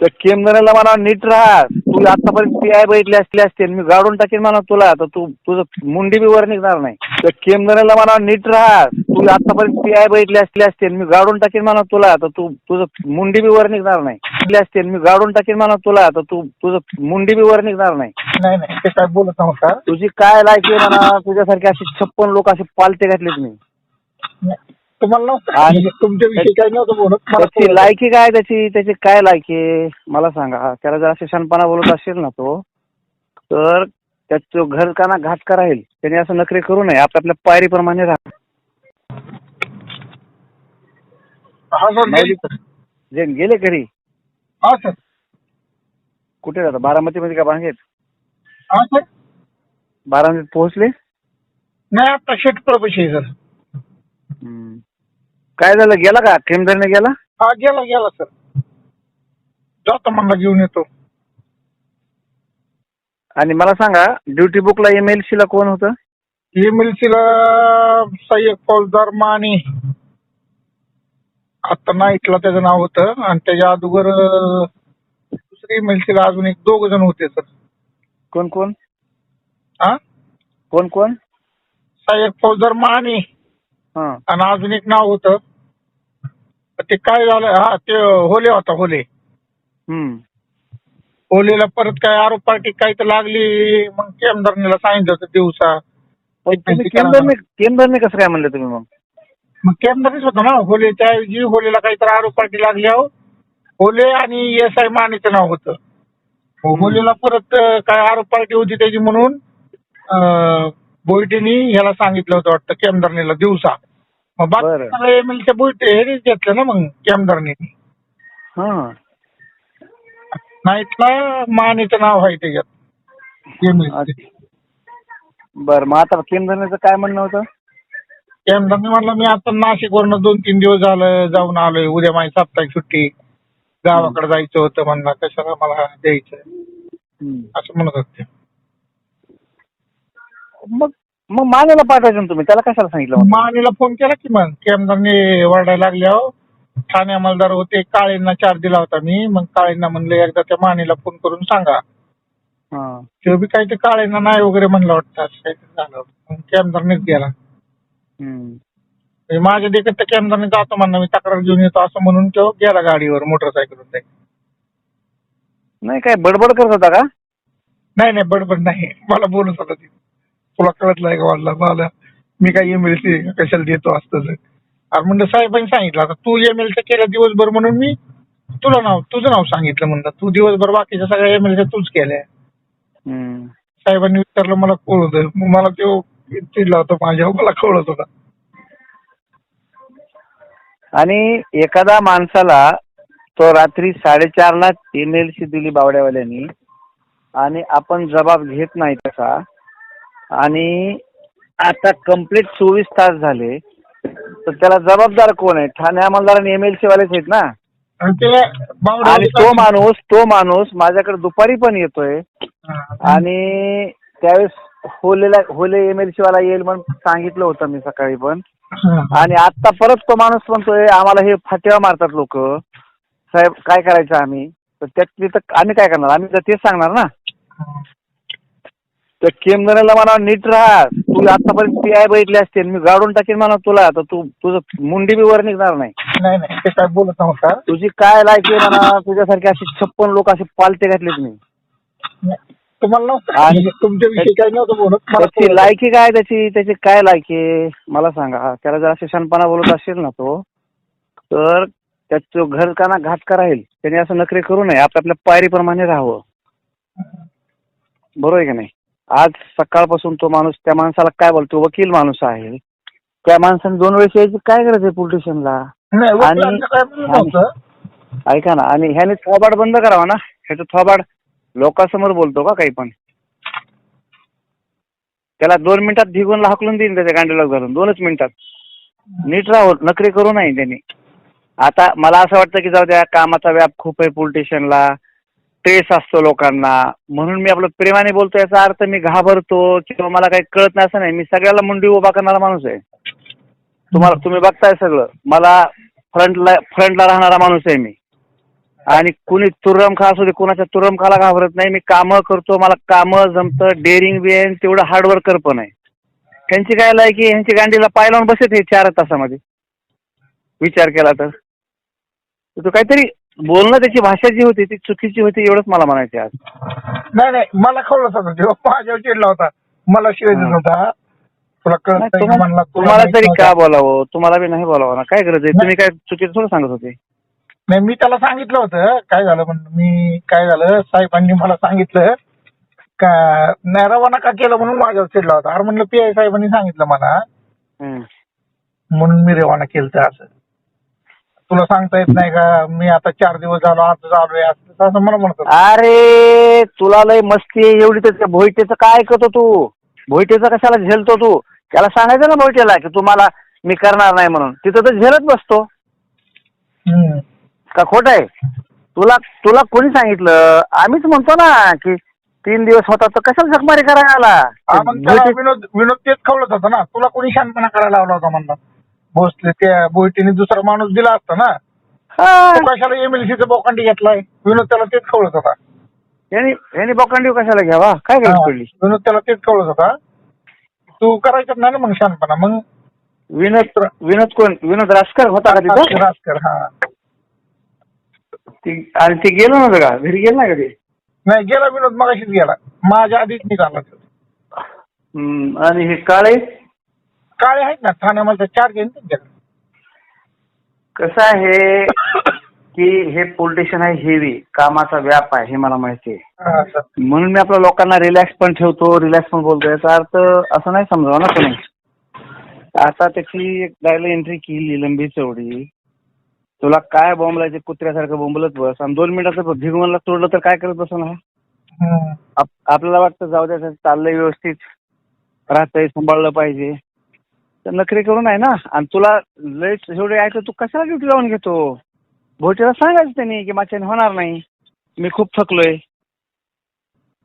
त्या केमदऱ्याला म्हणा नीट राहा. तू आतापर्यंत पी आय बघितली असली असते मी गाडून टाकेन म्हणा तुला तर तू तुझं मुंडी बी वर निघणार नाही. त्या केमदऱ्याला म्हणा नीट राहा. तू आतापर्यंत पी आय बघितली असली असते मी गाडून टाकेन म्हणा तुला तर तू तुझं मुंडी बी वर निघणार नाही. असते मी गाडून टाकेन म्हणा तुला तर तू तुझं मुंडी बी वर निघणार नाही. नाही नाही ते काय बोलत नव्हता तुझी काय लायकी आहे म्हणा? तुझ्यासारखे असे छप्पन लोक असे पालते घातलेत मी. तुम्हाला नव्हतं? आणि- म्हणजे तुमच्याविषयी काही नव्हतं बोलत? मला त्याची कळलं. लायकी काय त्याची? त्याची काय लायकी आहे? मला सांगा. त्याला जर असे शहाणपणा बोलत असेल ना तो तर त्याचं घर काना घाट का राहील? त्याने असं नखरे करू नये. आपल्या पायरीप्रमाणे राहा. हा सर नाही जे गेले घरी? हा सर. कुठे जातात बारामतीमध्ये का बांगेत हा सर. बारामतीत पोहोचले? नाही आता शेटपळापाशी आहे सर. हम्म. काय झालं? गेला का? खेमधरने गेला? हा गेला गेला सर. जातो म्हणला घेऊन येतो. आणि मला सांगा ड्युटी बुकला एम एल ला कोण होतं? एमएलसीला सय्यद फौजदार माने आता नाईटला त्याचं नाव होतं. आणि त्याच्या अगोदर अं, दुसऱ्या एमएलसीला अजून एक दोघ जण होते सर. कोण कोण? हा? कोण कोण? सय्यद फौजदार माने हा. आणि अजून एक नाव होतं. ते काय झालं? हा ते होले होता होले. हम्म. होलीला परत काय आरोप पार्टी काय तर लागली मग केमदारनीला सांगितलं होतं दिवसा. तुम्ही केंद्रने कसं काय म्हणलं तुम्ही मग? मग केमदारच होतं ना होले त्याऐवजी होलीला काहीतरी आरोप पार्टी लागली आहो होले आणि एस आय मानेचं नाव होतं. मग होलीला परत काय आरोप पार्टी होती त्याची म्हणून अं, बोईटेनी ह्याला सांगितलं होतं वाटतं केमदारनीला दिवसा. मग बरं. बाकी एमएलच्या हेच घेतलं ना मग केमदारनी हा. नाईटला मानेचं नाव आहे त्याच्यात. बर मग आता केंद्राचं काय म्हणणं होतं? त्यानंतर मी म्हटलं मी आता नाशिक वरनं दोन तीन दिवस झालं जाऊन आलोय उद्या माझी साप्ताहिक सुट्टी. गावाकडे जायचं होतं म्हणला कशाला मला द्यायचं हम्म. असं म्हणत होते. मग मग मानेला पाठवायचं ना तुम्ही? त्याला कशाला सांगितलं मग? मानेला फोन केला की मग. की आमदारने वरडायला लागले अहो ठाणे अंमलदार होते. काळेंना चार दिला होता मी. मग काळेंना म्हणलं एकदा त्या मानेला फोन करून सांगा. हा. ते बी काही ते काळेंना नाही वगैरे म्हणलं वाटतं. असं काहीतरी झालं होतं. मग कॅमदारनेच गेला. हम्म. म्हणजे माझ्या देखत त्या कॅमदारने जातो म्हणलं मी तक्रार घेऊन येतो. असं म्हणून तो गेला गाडीवर मोटरसायकलवर नाही काय बडबड करत होता का? नाही नाही बडबड नाही. मला बोलत होता ती. तुला कळतलंय का वाटलं मला मी काय एमएलसी कशाला देतो असतं अरे म्हणलं साहेबांनी सांगितलं आता तू एमएलसी केलं दिवसभर म्हणून मी तुला नाव तुझं नाव सांगितलं म्हणलं. तू दिवसभर बाकीच्या सगळ्या एमएलसी तूच केल्या. साहेबांनी विचारलं मला कळत मला तो चिडला होता माझ्या मला कळत होता. आणि एखादा माणसाला तो रात्री साडेचारला सी दिली बावड्यावाल्यांनी आणि आपण जबाब घेत नाही त्याचा आणि आता कंप्लीट चोवीस तास झाले. तर त्याला जबाबदार कोण आहे? ठाणे अंमलदार आणि एमएलसी वालेच आहेत ना? आणि ते बावडा- आणि तो माणूस तो माणूस माझ्याकडे दुपारी पण येतोय. आणि त्यावेळेस होलेला होले एमएलसी वाला येईल म्हणून सांगितलं होतं मी सकाळी पण. आणि आता परत तो माणूस म्हणतोय आम्हाला हे फाट्यावर मारतात लोक. साहेब काय करायचं आम्ही? तर त्यात तर आम्ही काय करणार? आम्ही तर तेच सांगणार ना? तर केमदऱ्याला म्हणा नीट राहा. तू आतापर्यंत पी आय बघितली असते मी गाडून टाकेन म्हणा तुला. तर तू तुझं मुंडी बी वर निघणार नाही. नाही नाही ते काय बोलत नव्हता. तुझी काय लायकी आहे म्हणा तुझ्यासारखे असे छप्पन लोक असे पालते घातलेत मी. नाही, तुम्हाला नव्हतं आणि- म्हणजे तुमच्याविषयी काही नव्हतं बोलत. मला त्याची. लायकी काय त्याची? त्याची काय लायकी आहे? मला सांगा. त्याला जर असे शहाणपणा बोलत असेल ना तो तर त्याचं घर काना घाट का राहील? त्याने असं नखरे करू नये. आपल्या पायरीप्रमाणे राहावं. बरोबर आहे का नाही? आज सकाळपासून तो माणूस त्या माणसाला काय बोलतो? वकील माणूस आहे. त्या माणसाने दोन वेळेस यायची काय गरज आहे पोलीस स्टेशनला नाही आणि- काय नव्हतं ऐका ना आणि ह्याने थोबाड बंद करावा ना? ह्याचं थोबाड लोकांसमोर बोलतो का काही पण? त्याला दोन मिनिटात भिगूनला हाकलून देईन त्याच्या गांडीला घालून दोनच मिनिटात. नीट राहो नखरे करू नाही त्यांनी. आता मला असं वाटतं की जाऊ द्या कामाचा व्याप खूप आहे पोलीस स्ट्रेस असतो लोकांना. म्हणून मी आपलं प्रेमाने बोलतो याचा अर्थ मी घाबरतो किंवा मला काही कळत नाही असं नाही. मी सगळ्याला मुंडी उभा करणारा माणूस आहे. तुम्हाला तुम्ही बघताय सगळं. मला फ्रंटला फ्रंटला राहणारा माणूस आहे मी. आणि कुणी तुरम खा असू दे कुणाच्या तुरम खाला घाबरत नाही. मी कामं करतो मला कामं जमतं डेअरिंग बी आहे तेवढं हार्डवर्कर पण आहे. त्यांची काय लायकी ह्यांची गांडीला पाय लावून बसत हे चार तासामध्ये. विचार केला तर. तो काहीतरी बोलणं त्याची भाषा जी होती ती चुकीची होती एवढंच मला म्हणायचं आज. नाही नाही मला कळलंच होतं तेव्हा माझ्यावर चिडला होता मला शिवाय देत होता. तुला कळत नाही, नाही तुम्हा- म्हणला तुला तुम्हाला माहीत तरी नव्हतं. का बोलावं? तुम्हाला बी नाही बोलावं ना. काय गरज आहे? तुम्ही काय चुकीचं थोडं सांगत होते. नाही मी त्याला सांगितलं होतं. काय झालं म्हणून मी काय झालं? साहेबांनी मला सांगितलं का नाही रवाना का केलं म्हणून माझ्यावर चिडला होता. अरे म्हणलं पी आय साहेबांनी सांगितलं मला हम्म. म्हणून मी रवाना केलं असं. तुला सांगता येत नाही का? मी आता चार दिवस झालो आज आलोय असं असं मला म्हणत. अरे तुला लय मस्ती आहे एवढी तर त्या भोईटेचं काय ऐकतो तू? भोईटेचं कशाला झेलतो तू? त्याला सांगायचं ना भोईटेला की तुम्हाला मी करणार नाही म्हणून. तिथं तर झेलत बसतो. हम्म. का खोट आहे? तुला तुला कोणी सांगितलं? आम्हीच म्हणतो ना की तीन दिवस होता तर कशाला झकमारी करायला आला मग त्याला भोईटे- विनोद विनोद तेच खवलत होता ना. तुला कोणी शांतपणा करायला लावला होता म्हणलं? भोसले त्या बोईटीने दुसरा माणूस दिला असता ना. हा. तू कशाला एमएलसीचं बोकांडी घेतलाय? विनोद त्याला तेच खवलत होता. यांनी यांनी बोकांडी कशाला घ्यावा? काय गरज पडली? विनोद त्याला तेच कळत होता. तू करायचं नाही ना मग शांतपणा मग? विनोद विनोद कोण? विनोद रासकर होता का तिथं? राजकर हा. ती- आणि ते गेलो नव्हतं का? घरी गेलं नाही का ते? नाही गेला विनोद मगाशीच गेला. माझ्या आधीच निघाला तो. हम्म, आणि हे काळे? काळे आहेत ना ठाण्यामध्ये चार त्यांच्याकडे कसं आहे की हे पोलिटिशियन आहे हेवी कामाचा व्याप आहे हे मला माहिती आहे. हा, सर. म्हणून मी आपल्या लोकांना रिलॅक्स पण ठेवतो रिलॅक्स पण बोलतो याचा अर्थ असं नाही समजावं ना कोणी. आता त्याची एक डायला एंट्री केली लंबी चौडी. तुला काय बोंबलायचे कुत्र्यासारखं बोंबलत बस. आणि दोन मिनिटाचं भिगवणला तोडलं तर काय करत बस ना हम्म. आप- आपल्याला वाटतं जाऊ द्या चाललंय व्यवस्थित. राहतंय सांभाळलं पाहिजे. नखरे करून आहे ना. आणि तुला लय एवढे ऐकलं तू कशाला ड्युटी लावून घेतो? भोटेला सांगायचं त्यांनी की माझ्याने होणार नाही. मी खूप थकलोय.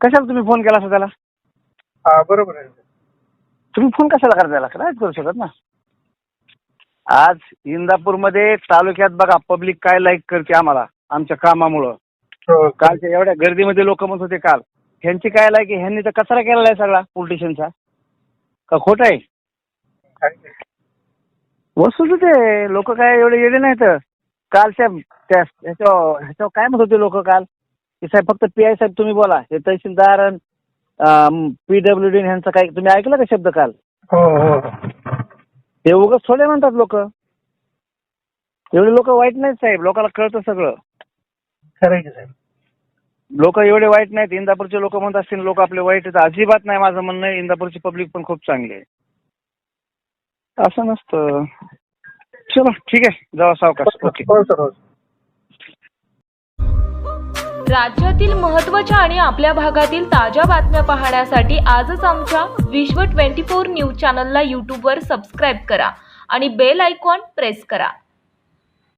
कशाला तुम्ही फोन केला असं त्याला? हा बरोबर आहे. तुम्ही फोन कशाला करता त्याला? नाहीच करू शकत ना. आज इंदापूरमध्ये तालुक्यात बघा पब्लिक काय लाईक करते आम्हाला आमच्या कामामुळं. हो, कालच्या एवढ्या गर्दीमध्ये लोक म्हणत होते काल. ह्यांची काय लायकी ह्यांनी तर कचरा केलेला आहे सगळा पोलिटिशियनचा का खोट आहे? काय- वस्तू ते लोक काय एवढे येडे नाहीत. कालच्या त्या ह्याच्यावर ह्याच्यावर काय म्हणत होते लोक काल? की साहेब फक्त पी आय साहेब तुम्ही बोला. हे तहसीलदार पी डब्ल्यू डी ह्यांचं काय तुम्ही ऐकलं का शब्द काल? हो हो. ते उगाच थोडे म्हणतात लोक. एवढे लोक वाईट नाहीत साहेब लोकांना कळतं सगळं. खरं आहे की साहेब. लोक एवढे वाईट नाहीत. इंदापूरचे लोक म्हणत असतील लोक आपले वाईट आहेत. अजिबात नाही माझं म्हणणं आहे. इंदापूरची पब्लिक पण खूप चांगली आहे. असं नसतं. चलो ठीक आहे. जावा सावकाश. ओके हो सर हो. राज्यातील महत्त्वाच्या आणि आपल्या भागातील ताज्या बातम्या पाहण्यासाठी आजच आमच्या विश्व 24 न्यूज चॅनलला यूट्यूबवर सबस्क्राईब करा आणि बेल आयकॉन प्रेस करा.